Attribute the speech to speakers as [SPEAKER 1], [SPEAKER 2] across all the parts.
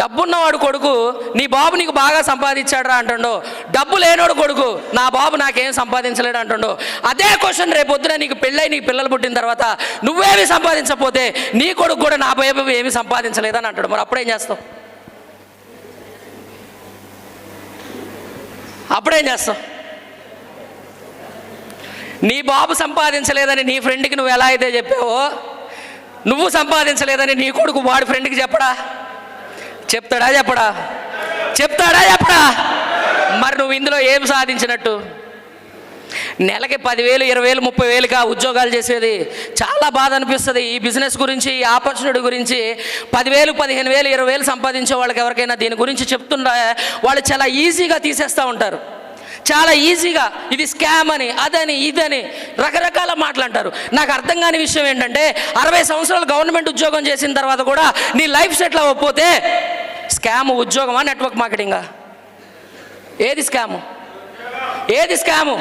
[SPEAKER 1] డబ్బున్నవాడు కొడుకు నీ బాబు నీకు బాగా సంపాదించాడురా అంటుండో. డబ్బు లేనోడు కొడుకు నా బాబు నాకేం సంపాదించలేడు అంటుండో. అదే క్వశ్చన్ రేపు పొద్దున నీకు పెళ్ళై నీకు పిల్లలు పుట్టిన తర్వాత నువ్వేమి సంపాదించకపోతే నీ కొడుకు కూడా నా బాబు ఏమి సంపాదించలేదని అంటాడు. మరి అప్పుడేం చేస్తావు? అప్పుడేం చేస్తావు? నీ బాబు సంపాదించలేదని నీ ఫ్రెండ్కి నువ్వు ఎలా అయితే చెప్పావో నువ్వు సంపాదించలేదని నీ కొడుకు వాడి ఫ్రెండ్కి చెప్పడా? చెప్తాడా చెప్పడా? చెప్తాడా చెప్పడా? మరి నువ్వు ఇందులో ఏం సాధించినట్టు? నెలకి పదివేలు ఇరవై వేలు ముప్పై వేలుగా ఉద్యోగాలు చేసేది చాలా బాధ అనిపిస్తుంది. ఈ బిజినెస్ గురించి ఈ ఆపర్చునిటీ గురించి పదివేలు పదిహేను వేలు ఇరవై వేలు సంపాదించే వాళ్ళకి ఎవరికైనా దీని గురించి చెప్తుండే? వాళ్ళు చాలా ఈజీగా తీసేస్తూ ఉంటారు. చాలా ఈజీగా ఇది స్కామ్ అని అదని ఇదని రకరకాల మాటలు అంటారు. నాకు అర్థం కాని విషయం ఏంటంటే అరవై సంవత్సరాలు గవర్నమెంట్ ఉద్యోగం చేసిన తర్వాత కూడా నీ లైఫ్ సెటిల్ అవ్వకపోతే స్కామ్ ఉద్యోగమా నెట్వర్క్ మార్కెటింగా ఏది స్కాము? ఏది స్కాము?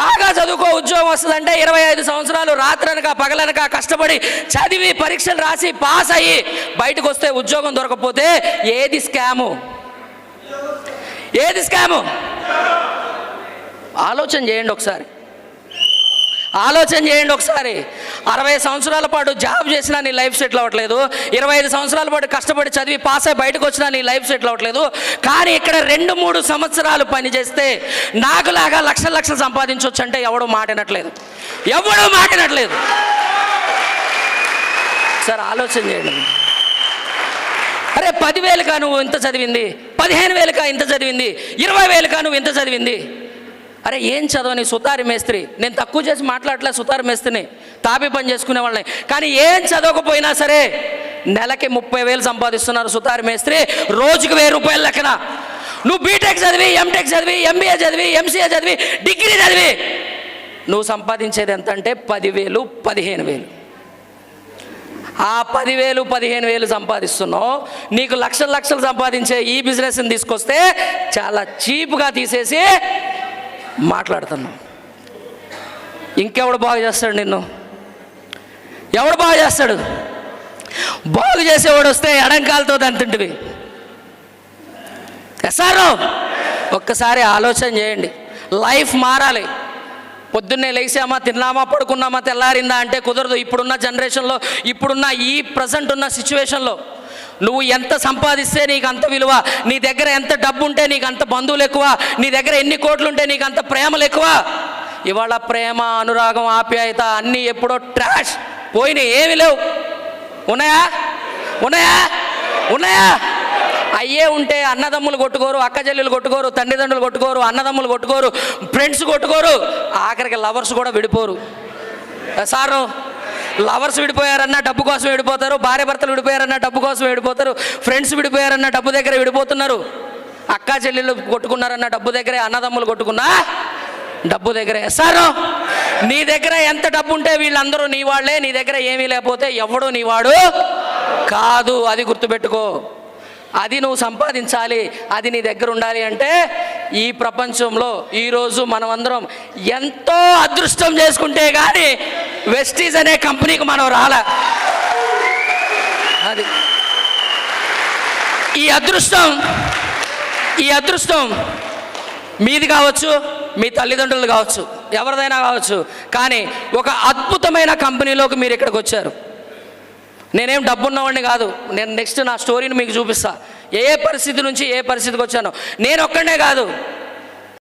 [SPEAKER 1] బాగా చదువుకో ఉద్యోగం వస్తుందంటే ఇరవై ఐదు సంవత్సరాలు రాత్రనక పగలనక కష్టపడి చదివి పరీక్షలు రాసి పాస్ అయ్యి బయటకు వస్తే ఉద్యోగం దొరకపోతే ఏది స్కాము? ఏది స్కాము? ఆలోచన చేయండి ఒకసారి. ఆలోచన చేయండి ఒకసారి. అరవై సంవత్సరాల పాటు జాబ్ చేసినా నీ లైఫ్ సెటిల్ అవ్వట్లేదు. ఇరవై ఐదు సంవత్సరాల పాటు కష్టపడి చదివి పాస్ అయి బయటకు వచ్చినా నీ లైఫ్ సెటిల్ అవ్వట్లేదు. కానీ ఇక్కడ రెండు మూడు సంవత్సరాలు పనిచేస్తే నాకు నాకులాగా లక్షల లక్షలు సంపాదించవచ్చు అంటే ఎవడో మాటినట్లేదు. ఎవడో మాటినట్లేదు. సార్ ఆలోచన చేయండి. అరే పదివేలుగా నువ్వు ఇంత చదివింది పదిహేను వేలుగా ఇంత చదివింది ఇరవై వేలుగా నువ్వు ఇంత చదివింది. అరే ఏం చదవని సుతారి మేస్త్రి? నేను తక్కువ చేసి మాట్లాడలే సుతారి మేస్త్రిని. తాపి పని చేసుకునే వాళ్ళని. కానీ ఏం చదవకపోయినా సరే నెలకి ముప్పై వేలు సంపాదిస్తున్నారు సుతారి మేస్త్రి. రోజుకి వెయ్యి రూపాయల లెక్కన. నువ్వు బీటెక్ చదివి ఎంటెక్ చదివి ఎంబీఏ చదివి ఎంసీఏ చదివి డిగ్రీ చదివి. నువ్వు సంపాదించేది ఎంత అంటే పదివేలు పదిహేను వేలు. ఆ పదివేలు పదిహేను వేలు సంపాదిస్తున్నావు. నీకు లక్షలు లక్షలు సంపాదించే ఈ బిజినెస్ని తీసుకొస్తే చాలా చీప్గా తీసేసి మాట్లాడుతున్నాం. ఇంకెవడు బాగు చేస్తాడు నిన్ను? ఎవడు బాగు చేస్తాడు? బాగు చేసేవాడు వస్తే ఎడంకాలతో దంతుంటివి. ఎస్ఆర్ఓ ఒక్కసారి ఆలోచన చేయండి. లైఫ్ మారాలి. పొద్దున్నే లేచామా తిన్నామా పడుకున్నామా తెల్లారిందా అంటే కుదరదు. ఇప్పుడున్న జనరేషన్లో ఇప్పుడున్న ఈ ప్రజెంట్ ఉన్న సిచ్యువేషన్లో. నువ్వు ఎంత సంపాదిస్తే నీకు అంత విలువ. నీ దగ్గర ఎంత డబ్బు ఉంటే నీకు అంత బంధువులు ఎక్కువ. నీ దగ్గర ఎన్ని కోట్లు ఉంటే నీకు అంత ప్రేమలు ఎక్కువ. ఇవాళ ప్రేమ అనురాగం ఆప్యాయత అన్నీ ఎప్పుడో ట్రాష్ పోయినాయి. ఏమి లేవు. ఉన్నాయా? ఉన్నాయా? ఉన్నాయా? అయ్యే ఉంటే అన్నదమ్ములు కొట్టుకోరు అక్క చెల్లెలు కొట్టుకోరు తండ్రిదండ్రులు కొట్టుకోరు అన్నదమ్ములు కొట్టుకోరు ఫ్రెండ్స్ కొట్టుకోరు ఆఖరికి లవర్స్ కూడా విడిపోరు. సారు లవర్స్ విడిపోయారన్నా డబ్బు కోసం విడిపోతారు భార్య భర్తలు విడిపోయారన్నా డబ్బు కోసం విడిపోతారు ఫ్రెండ్స్ విడిపోయారన్నా డబ్బు దగ్గర విడిపోతున్నారు. అక్క చెల్లెళ్ళు కొట్టుకున్నారన్న డబ్బు దగ్గరే అన్నదమ్ములు కొట్టుకున్నా డబ్బు దగ్గరే. సారు నీ దగ్గర ఎంత డబ్బు ఉంటే వీళ్ళందరూ నీ వాళ్ళే నీ దగ్గర ఏమీ లేకపోతే ఎవడు నీవాడు కాదు. అది గుర్తుపెట్టుకో. అది నువ్వు సంపాదించాలి అది నీ దగ్గర ఉండాలి అంటే ఈ ప్రపంచంలో ఈరోజు మనమందరం ఎంతో అదృష్టం చేసుకుంటే కానీ వెస్టీజ్ అనే కంపెనీకి మనం రాలే. అది. ఈ అదృష్టం ఈ అదృష్టం మీది కావచ్చు మీ తల్లిదండ్రులు కావచ్చు ఎవరిదైనా కావచ్చు కానీ ఒక అద్భుతమైన కంపెనీలోకి మీరు ఇక్కడికి వచ్చారు. నేనేం డబ్బున్నవాడిని కాదు నేను నెక్స్ట్ నా స్టోరీని మీకు చూపిస్తాను ఏ ఏ పరిస్థితి నుంచి ఏ పరిస్థితికి వచ్చానో? నేను ఒక్కడే కాదు.